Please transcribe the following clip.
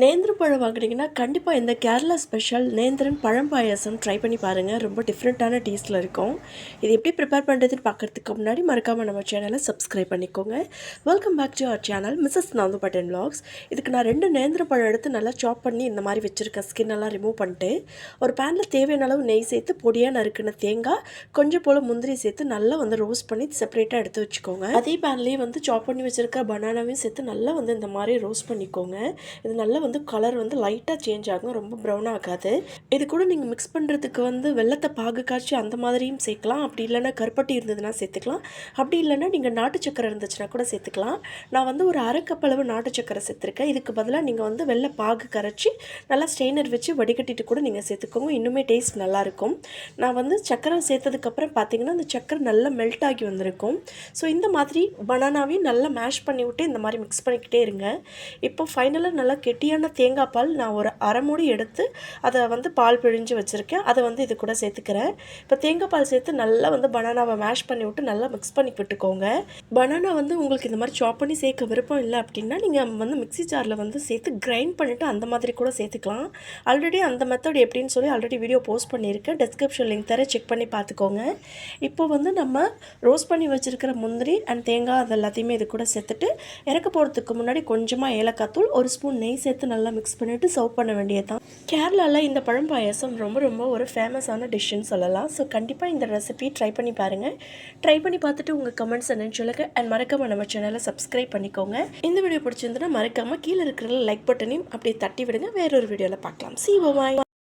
நேந்திர பழம் வாங்குனீங்கன்னா கண்டிப்பாக இந்த கேரளா ஸ்பெஷல் நேந்திரன் பழம் பாயாசம் ட்ரை பண்ணி பாருங்கள் ரொம்ப டிஃப்ரெண்ட்டான டேஸ்ட்டில் இருக்கும். இது எப்படி ப்ரிப்பேர் பண்ணுறதுன்னு பார்க்கறதுக்கு முன்னாடி மறக்காமல் நம்ம சேனலை சப்ஸ்கிரைப் பண்ணிக்கோங்க. Welcome back to our channel Mrs Nandhu button vlogs இதுக்கு நான் ரெண்டு நேந்திர பழம் எடுத்து நல்லா சாப் பண்ணி இந்த மாதிரி வச்சுருக்கேன். ஸ்கின் எல்லாம் ரிமூவ் பண்ணிட்டு ஒரு பேனில் தேவையான அளவு நெய் சேர்த்து பொடியாக நறுக்கின தேங்காய் கொஞ்சம் போல் முந்திரி சேர்த்து நல்லா வந்து ரோஸ்ட் பண்ணி செப்பரேட்டாக எடுத்து வச்சுக்கோங்க. அதே பேன்லேயே வந்து சாப் பண்ணி வச்சுருக்க பனானாவையும் சேர்த்து நல்லா வந்து இந்த மாதிரி ரோஸ்ட் பண்ணிக்கோங்க. இது நல்லா வந்து கலர் வந்து லைட்டாக சேஞ்ச் ஆகும் ரொம்ப ப்ரௌன் ஆகாது. இது கூட நீங்கள் மிக்ஸ் பண்ணுறதுக்கு வந்து வெள்ளத்தை பாகு காய்ச்சி அந்த மாதிரியும் சேர்க்கலாம். அப்படி இல்லைன்னா கருப்பட்டி இருந்ததுன்னா சேர்த்துக்கலாம். அப்படி இல்லைன்னா நீங்கள் நாட்டு சக்கரை இருந்துச்சுன்னா கூட சேர்த்துக்கலாம். நான் வந்து ஒரு அரை கப் அளவு நாட்டு சக்கரை சேர்த்துருக்கேன். இதுக்கு பதிலாக நீங்கள் வந்து வெள்ளை பாகு கரைச்சி நல்லா ஸ்ட்ரெயினர் வச்சு வடிகட்டிட்டு கூட நீங்கள் சேர்த்துக்கோங்க. இன்னுமே டேஸ்ட் நல்லாயிருக்கும் நான் வந்து சக்கரை சேர்த்ததுக்கப்புறம் பார்த்தீங்கன்னா அந்த சக்கரை நல்லா மெல்ட் ஆகி வந்திருக்கும். ஸோ இந்த மாதிரி பனானாவையும் நல்லா மேஷ் பண்ணி விட்டு இந்த மாதிரி மிக்ஸ் பண்ணிக்கிட்டே இருங்க. இப்போ ஃபைனலாக நல்லா கெட்டி கெட்டியான தேங்காய் பால் நான் ஒரு அரை மூடி எடுத்து அதை வந்து பால் பிழிஞ்சு வச்சுருக்கேன். அதை வந்து இது கூட சேர்த்துக்கிறேன். இப்போ தேங்காய் பால் சேர்த்து நல்லா வந்து பனானாவை மேஷ் பண்ணி விட்டு நல்லா மிக்ஸ் பண்ணி விட்டுக்கோங்க. பனானா வந்து உங்களுக்கு இந்த மாதிரி சாப் பண்ணி சேர்க்க விருப்பம் இல்லை அப்படின்னா நீங்கள் வந்து மிக்ஸி ஜாரில் வந்து சேர்த்து கிரைண்ட் பண்ணிவிட்டு அந்த மாதிரி கூட சேர்த்துக்கலாம். ஆல்ரெடி அந்த மெத்தட் எப்படின்னு சொல்லி ஆல்ரெடி வீடியோ போஸ்ட் பண்ணியிருக்கேன். டெஸ்கிரிப்ஷன் லிங்க் தர செக் பண்ணி பார்த்துக்கோங்க. இப்போ வந்து நம்ம ரோஸ்ட் பண்ணி வச்சுருக்கிற முந்திரி அண்ட் தேங்காய் அது எல்லாத்தையுமே இது கூட சேர்த்துட்டு இறக்க போகிறதுக்கு முன்னாடி கொஞ்சமாக ஏலக்காய் தூள் ஒரு ஸ்பூன் நெய் சேர்த்து நல்லா மிக்ஸ் பண்ணிவிட்டு சர்வ் பண்ண வேண்டியதுதான். கேரளாவில் இந்த பழம் பாயாசம் ரொம்ப ரொம்ப ஒரு ஃபேமஸான டிஷ்ஷுன்னு சொல்லலாம். ஸோ கண்டிப்பாக இந்த ரெசிபி ட்ரை பண்ணி பாருங்கள் ட்ரை பண்ணி பார்த்துட்டு உங்கள் கமெண்ட்ஸ் என்னன்னு சொல்லுங்க. அண்ட் மறக்காமல் நம்ம சேனலை சப்ஸ்கிரைப் பண்ணிக்கோங்க. இந்த வீடியோ பிடிச்சிருந்துன்னா மறக்காமல் கீழே இருக்கிற லைக் பட்டனையும் அப்படியே தட்டி விடுங்க. வேறொரு வீடியோவில் பார்க்கலாம். சி பாய்